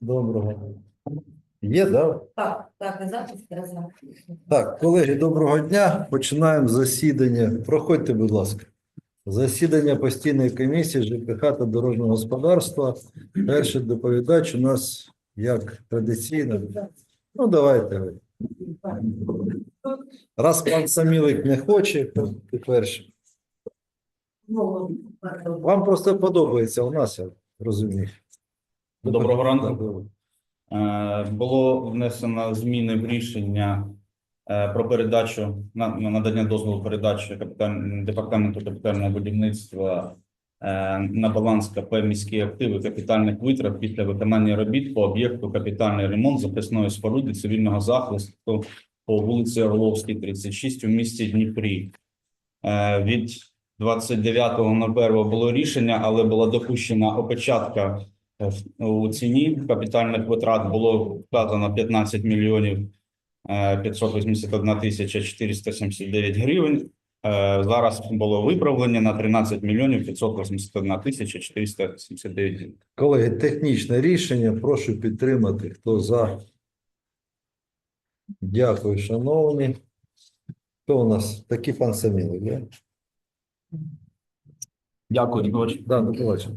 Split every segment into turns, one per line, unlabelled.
Доброго. Є, да?
Так, так, запис зараз.
Так, колеги, доброго дня. Починаємо засідання. Проходьте, будь ласка. Засідання постійної комісії ЖКХ та дорожнього господарства. Перший доповідач у нас, як традиційно. Ну, давайте ви. Раз пан Самілик не хоче, то перший. Вам просто подобається у нас, я розумію.
Доброго ранку. Е, Було внесено зміни в рішення е, про передачу на на надання дозволу передачі департаменту капітального будівництва е, на баланс КП міські активи капітальних витрат після виконання робіт по об'єкту капітальний ремонт захисної споруди цивільного захисту по вулиці Орловській, 36 у місті Дніпрі. Е, Від 29.01 було рішення, але була допущена опечатка Е, у ціні капітальних витрат було вказано 15 мільйонів е, 581 тисяча 479 гривень. Е, Зараз було виправлення на 13 мільйонів 581 тисяча 479 гривень.
Колеги, технічне рішення. Прошу підтримати. Хто за? Дякую, шановні. Хто у нас? Такий пан Самілик,
Дякую, Дмитро.
Да, до побачення.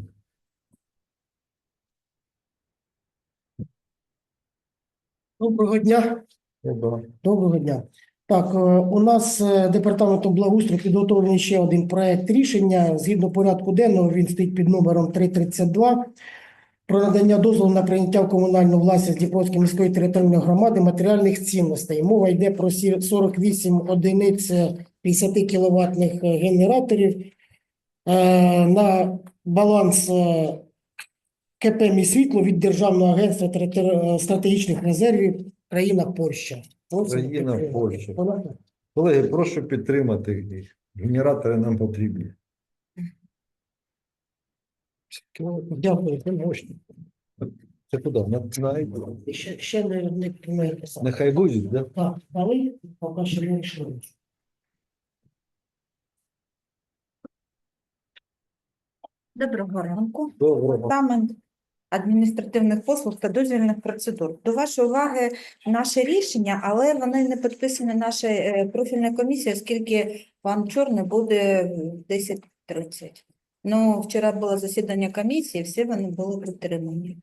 Доброго дня. Доброго дня. Так, е, у нас е, департаментом благоустрою підготовлений ще один проект рішення. Згідно порядку денного, він стоїть під номером 332 про надання дозволу на прийняття в комунальну власність Дніпровської міської територіальної громади матеріальних цінностей. Мова йде про сі- 48 одиниць 50 кіловатних е, генераторів е, на баланс е, КП «Міськвітло» від Державного агентства стратегічних резервів країна Польща.
Країна. Польща. Колеги, прошу підтримати їх. Генератори нам потрібні.
Дякую, це
куди? На, на,
Ще, ще не, не, не
нехай будуть, да?
Так, дали, поки що не йшли.
Доброго ранку.
Доброго.
Департамент адміністративних послуг та дозвільних процедур. До вашої уваги наше рішення, але вони не підписані нашою е, профільною комісією, оскільки пан Чорний буде в 10.30. Ну, вчора було засідання комісії, всі вони були підтримані.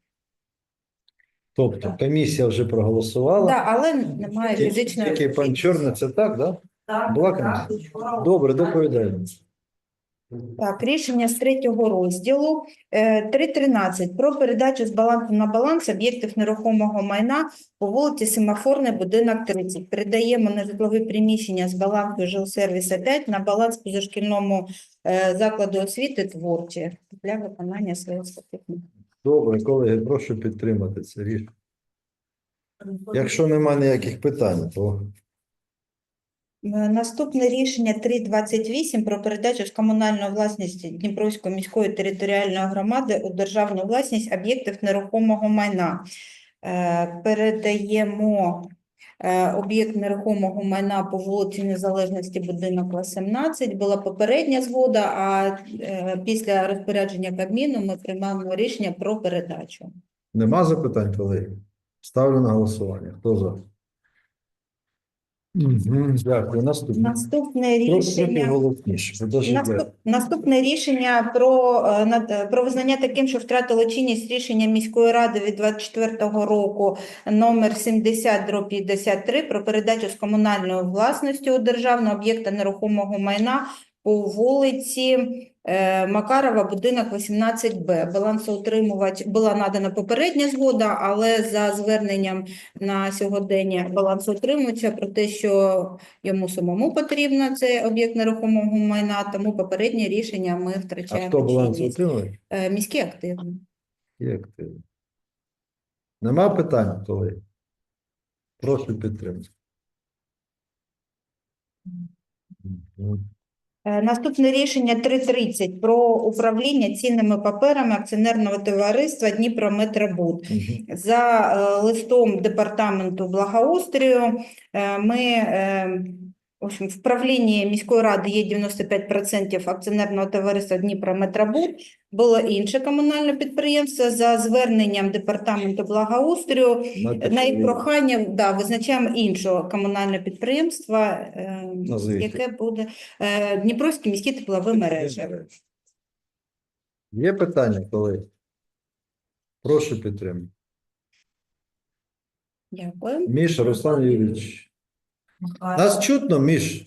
Тобто комісія вже проголосувала.
Так, але немає
Тільки-
фізичної.
Тільки пан Чорний, це так, да?
Так,
Була
так.
комісія? Добре, доповідаємо.
Так, рішення з третього розділу Е, 3.13 про передачу з балансу на баланс об'єктів нерухомого майна по вулиці Семафорний, будинок 30. Передаємо на житлові приміщення з балансу жилсервіса 5 на баланс позашкільному е, закладу освіти творчі для виконання своїх статутних.
Добре, колеги, прошу підтримати це рішення. Якщо немає ніяких питань, то
Е, Наступне рішення 3.28 про передачу з комунальної власності Дніпровської міської територіальної громади у державну власність об'єктів нерухомого майна. Е, Передаємо е, об'єкт нерухомого майна по вулиці Незалежності, будинок 18. Була попередня згода, а е, після розпорядження Кабміну ми приймаємо рішення про передачу.
нема запитань, колеги. Ставлю на голосування. Хто за? Дякую. Наступне.
Наступне рішення.
голосніше.
Наступ- Наступне рішення про, е, про визнання таким, що втратило чинність рішення міської ради від 24 року номер 70 дроб 53 про передачу з комунальної власності у державного об'єкта нерухомого майна по вулиці е, Макарова, будинок 18Б. Балансоутримувач була надана попередня згода, але за зверненням на сьогодення балансоутримувача про те, що йому самому потрібно цей об'єкт нерухомого майна, тому попереднє рішення ми
А
втрачаємо.
хто баланс
чинність.
отримує?
Е, Міські активи.
Як ти? Нема питань, колеги? Прошу підтримати.
Е, Наступне рішення 3.30 про управління цінними паперами акціонерного товариства Дніпрометробуд. За е, листом департаменту благоустрою е, ми в общем, в правлінні міської ради є 95% акціонерного товариства Дніпрометробуд. Було інше комунальне підприємство за зверненням департаменту благоустрою. На їх прохання да, визначаємо іншого комунальне підприємство, е, яке буде е, Дніпровські міські теплові мережі.
Є питання, колеги? Прошу підтримати.
Дякую.
Міш, Руслан Юрійович. Нас чутно, Міш?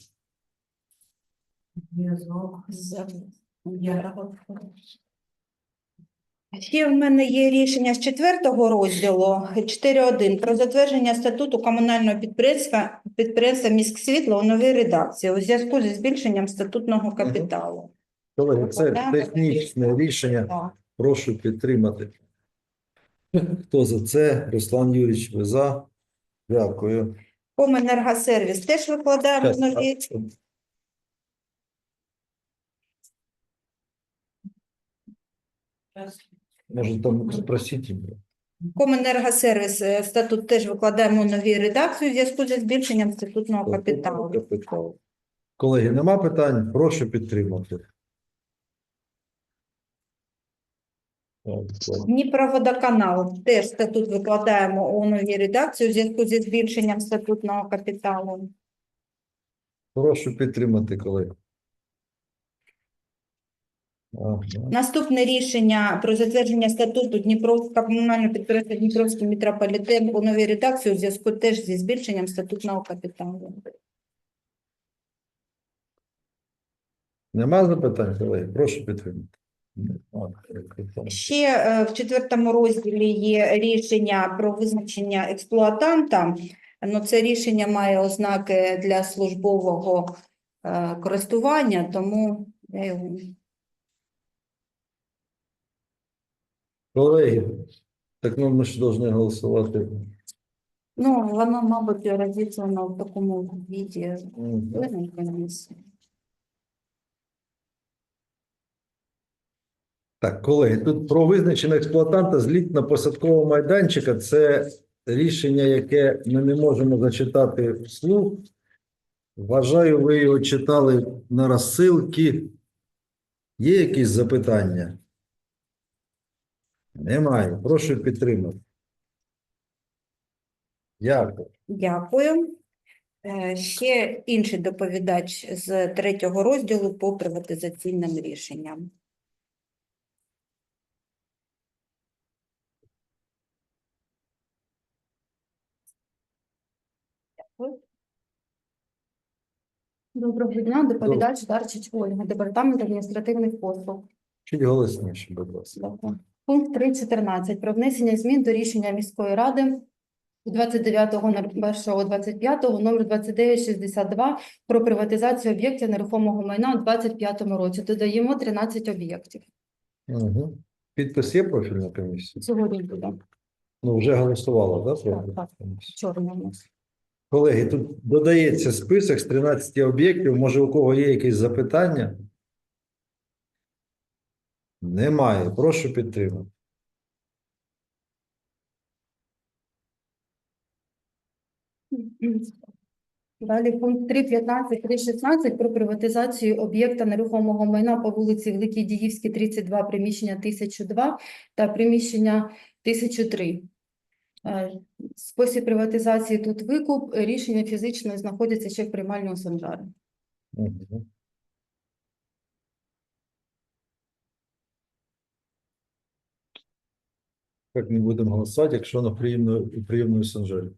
Ще в мене є рішення з четвертого розділу 4.1 про затвердження статуту комунального підприємства підприємства «Міськсвітло» у новій редакції у зв'язку зі збільшенням статутного капіталу.
Колеги, це технічне рішення. Прошу підтримати. Хто за це? Руслан Юрійович, ви за? Дякую.
Коменергосервіс теж викладаємо
Щас,
нові.
а, Може, там спросіть їм.
Коменергосервіс е, статут теж викладаємо у новій редакції у зв'язку зі збільшенням статутного капіталу.
Капітал. Колеги, нема питань? Прошу підтримати. Так, так.
Дніпроводоканал теж статут викладаємо у новій редакції у зв'язку зі збільшенням статутного капіталу.
Прошу підтримати, колеги. Ага.
Наступне рішення про затвердження статуту Дніпровського комунального підприємства Дніпровський метрополітен у новій редакції у зв'язку теж зі збільшенням статутного капіталу.
Нема запитань, колеги? Прошу підтримати.
Ще е, в четвертому розділі є рішення про визначення експлуатанта. Ну, це рішення має ознаки для службового е, користування, тому я його
Колеги, так ну, ми ж повинні голосувати.
Ну, воно, мабуть, розіслано в такому віді. Членам
Так, колеги, тут про визначення експлуатанта злітно-посадкового майданчика. Це рішення, яке ми не можемо зачитати вслух. Вважаю, ви його читали на розсилки. Є якісь запитання? Немає. Прошу підтримати. Дякую.
Дякую. Е, Ще інший доповідач з третього розділу по приватизаційним рішенням.
Доброго дня, доповідач Дарчич Ольга, департамент адміністративних послуг.
Чуть голосніше, будь ласка.
Пункт 3.14 про внесення змін до рішення міської ради 29.01.25 номер 2962 про приватизацію об'єктів нерухомого майна у 25 році. Додаємо 13 об'єктів.
Угу. Підпис є профільна комісія?
Сьогодні буде
Ну, вже голосувала, так?
Так, так. чорно у нас.
Колеги, тут додається список з 13 об'єктів. Може, у кого є якісь запитання? Немає. Прошу підтримати.
Далі пункт 3.15, 3.16 про приватизацію об'єкта нерухомого майна по вулиці Великій Діївській, 32, приміщення 1002 та приміщення 1003. Е, Спосіб приватизації тут викуп, рішення фізично знаходяться ще в приймальному санжарі.
Угу. Як ми будемо голосувати, якщо на приємну, приємної санжарі?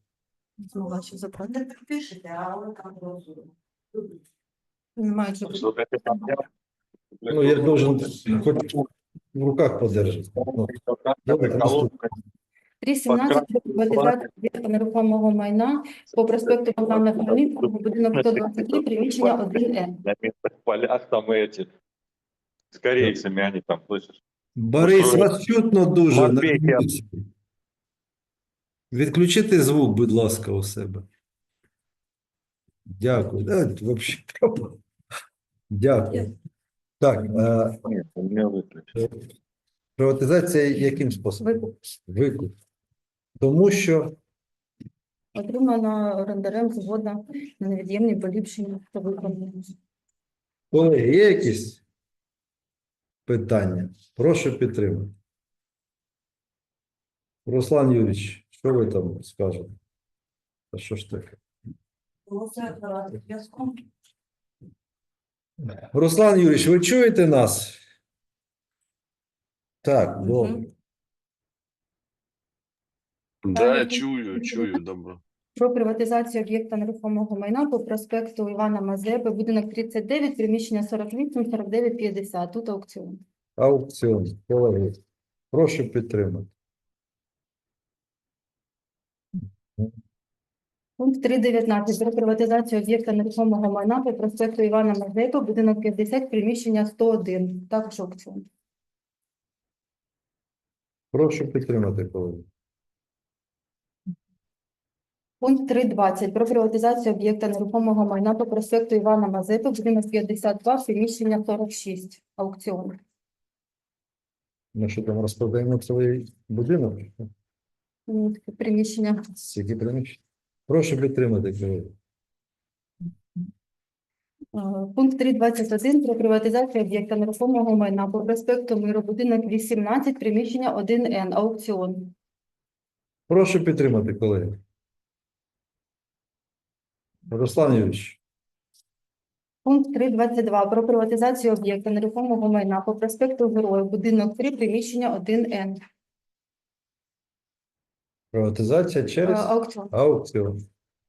Немає
Ну, я должен хоч в руках подержати. Ну, добре.
3.17 про приватизацію об'єкта нерухомого майна по проспекту Богдана Хмельницького, будинок 123, приміщення 1Н.
на местных полях там эти с корейцами они там, слышишь?
Борис, вас чутно дуже. на
Матвій, я-
вулиці. Відключити звук, будь ласка, у себе. Дякую. Е, вообще пропав. Дякую. Так, е,
Нет, у меня выключено.
приватизація яким способом?
Викуп.
Викуп. Тому що
Отримана орендарем згода на невід'ємні поліпшення та виконання.
Колеги, є якісь питання? Прошу підтримати. Руслан Юрійович, що ви там скажете? А що ж таке? Руслан Юрійович, ви чуєте нас? Так, добре.
Да,
Е,
чую, чую, добро.
Про приватизацію об'єкта нерухомого майна по проспекту Івана Мазепи, будинок 39, приміщення 48, 49, 50. Тут аукціон.
Аукціон, колеги. Прошу підтримати.
Пункт 3.19. Про приватизацію об'єкта нерухомого майна по проспекту Івана Мазепи, будинок 50, приміщення 101. Також аукціон.
Прошу підтримати, колеги.
Пункт 3.20. Про приватизацію об'єкта нерухомого майна по проспекту Івана Мазепи, будинок 52, приміщення 46. Аукціон.
Ми що там розпродаємо цілий будинок?
Таке Приміщення.
Скільки приміщень? Прошу підтримати, колеги.
Е, Пункт 3.21 про приватизацію об'єкта нерухомого майна по проспекту Миру, будинок 18, приміщення 1Н, аукціон.
Прошу підтримати, колеги. Руслан Юрійович,
Пункт 3.22 про приватизацію об'єкта нерухомого майна по проспекту Героїв, будинок 3, приміщення 1Н,
приватизація
Е,
через
аукціон.
аукціон.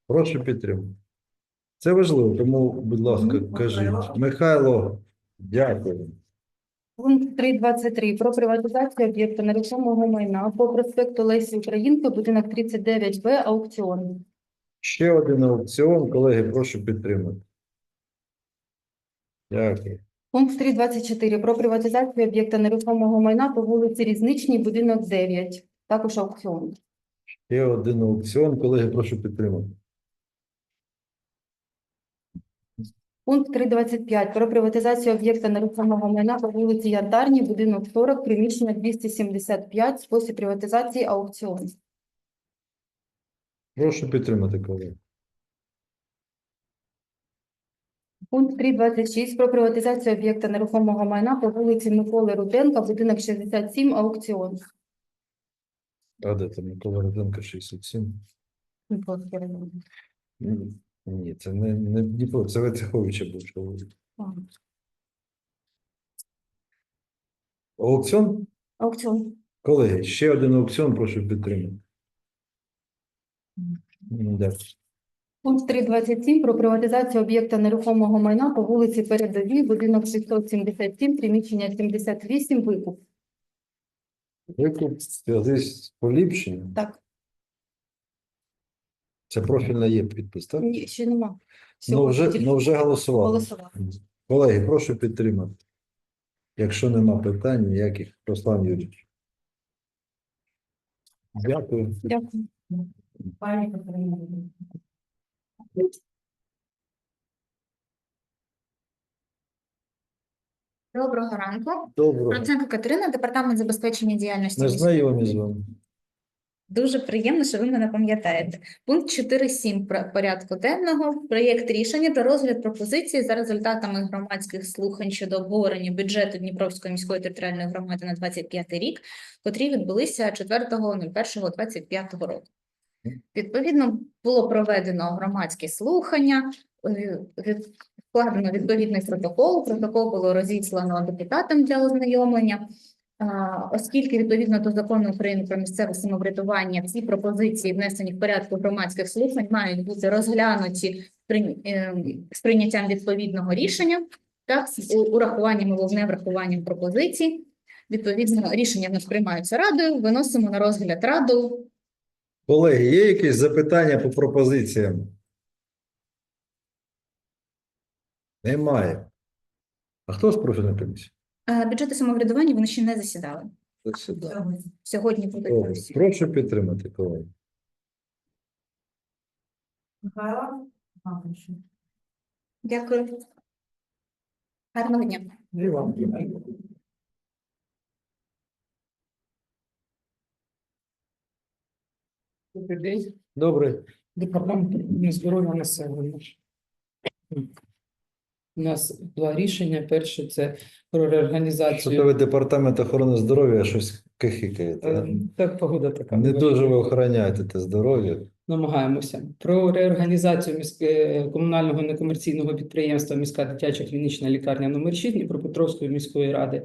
Прошу підтримати. Це важливо, тому, будь ласка, кажіть. Михайло, дякую.
Пункт 3.23 про приватизацію об'єкта нерухомого майна по проспекту Лесі Українки, будинок 39Б, аукціон.
Ще один аукціон, колеги, прошу підтримати. Дякую.
Пункт 3.24 про приватизацію об'єкта нерухомого майна по вулиці Різничній, будинок 9, також аукціон.
Ще один аукціон, колеги, прошу підтримати.
Пункт 3.25 про приватизацію об'єкта нерухомого майна по вулиці Ярдарній, будинок 40, приміщення 275, спосіб приватизації аукціон.
Прошу підтримати, колеги.
Пункт 3.26 про приватизацію об'єкта нерухомого майна по вулиці Миколи Руденка, будинок 67, аукціон.
А де там Микола Руденко 67? Ні, Ні, це не, не Дніпро, це Вицеховича був чоловік. Аукціон?
Аукціон.
Колеги, ще один аукціон, прошу підтримати.
Пункт 3.27 про приватизацію об'єкта нерухомого майна по вулиці Передовій, будинок 677, приміщення 78, викуп.
Викуп в зв'язку з поліпшенням.
Так,
Це профільна є підпис, так?
ні, ще нема.
Ну вже,
тільки
ну вже голосували.
голосували.
Колеги, прошу підтримати. Якщо нема питань ніяких, Руслан Юрійович. Дякую.
Дякую.
Доброго ранку.
Доброго.
Проценко Катерина, департамент забезпечення діяльності.
Ми знайомі з вами.
Дуже приємно, що ви мене пам'ятаєте. Пункт 4.7 порядку денного. Проєкт рішення про розгляд пропозиції за результатами громадських слухань щодо обговорення бюджету Дніпровської міської територіальної громади на 25 рік, котрі відбулися 4.01.25 року. Відповідно, було проведено громадські слухання, е, складено відповідний протокол. Протокол було розіслано депутатам для ознайомлення. Оскільки відповідно до закону України про місцеве самоврядування всі пропозиції, внесені в порядку громадських слухань, мають бути розглянуті е, з прийняттям відповідного рішення, так з урахуванням або не врахуванням пропозицій. Відповідно, рішення нас приймаються радою, виносимо на розгляд раду.
Колеги, є якісь запитання по пропозиціям? Немає. А хто з профільної комісії?
Бюджети самоврядування вони ще не засідали.
Сюди.
Сьогодні будуть всі.
Прошу підтримати, колеги.
Дякую. Гарного дня.
І вам. Добре.
Департамент охорони здоров'я населення. У нас два рішення. Перше це про
Що
реорганізацію.
ви департамент охорони здоров'я щось кихикаєте? а?
Е, Так, погода така.
Не дуже ви охороняєте те здоров'я.
Намагаємося. Про реорганізацію міське, комунального некомерційного підприємства Міська дитяча клінічна лікарня номер 6 Дніпропетровської міської ради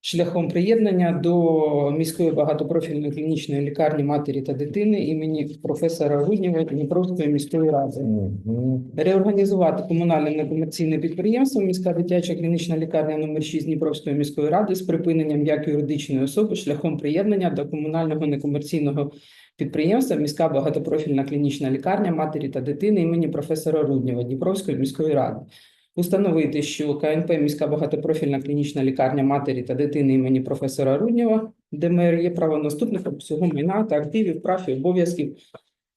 шляхом приєднання до міської багатопрофільної клінічної лікарні матері та дитини імені професора Руднєва Дніпровської міської ради. Реорганізувати комунальне некомерційне підприємство міська дитяча клінічна лікарня номер 6 Дніпровської міської ради з припиненням як юридичної особи шляхом приєднання до комунального некомерційного підприємства міська багатопрофільна клінічна лікарня матері та дитини імені професора Руднєва Дніпровської міської ради. Установити, що КНП міська багатопрофільна клінічна лікарня матері та дитини імені професора Руднєва, ДМР є правонаступником всього майна та активів, прав і обов'язків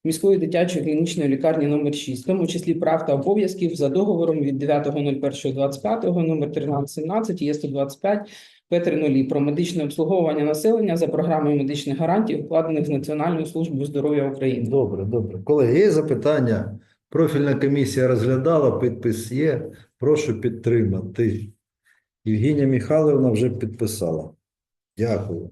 міської дитячої клінічної лікарні номер 6, в тому числі прав та обов'язків за договором від 9.01.25 номер 1317 є 125 П3 про медичне обслуговування населення за програмою медичних гарантій, укладених з Національною службою здоров'я України.
Добре, добре. Колеги, є запитання? Профільна комісія розглядала, підпис є. Прошу підтримати. Євгенія Михайловна вже підписала. Дякую.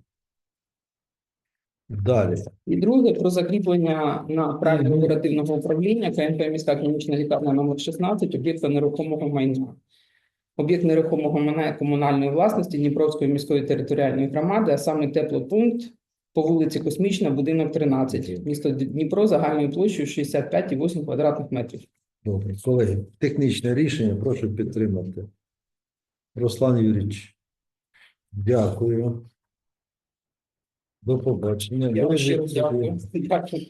Далі.
І друге про закріплення на праві оперативного управління КНП міська клінічна лікарня номер 16 об'єкта нерухомого майна. Об'єкт нерухомого майна комунальної власності Дніпровської міської територіальної громади, а саме теплопункт по вулиці Космічна, будинок 13, місто Дніпро загальною площею 65,8 квадратних метрів.
Добре, колеги, технічне рішення прошу підтримати. Руслан Юрійович, дякую. До побачення.
Я
Друзі,
дякую. Дякую.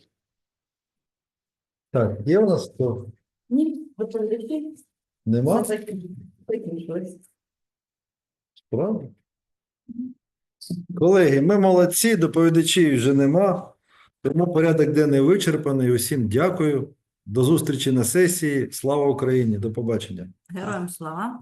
Так, є у нас хто?
Ні, доповідачі.
Нема? Правда? Колеги, ми молодці, доповідачів вже нема. Тому порядок денний вичерпаний. Усім дякую. До зустрічі на сесії. Слава Україні! До побачення.
Героям слава.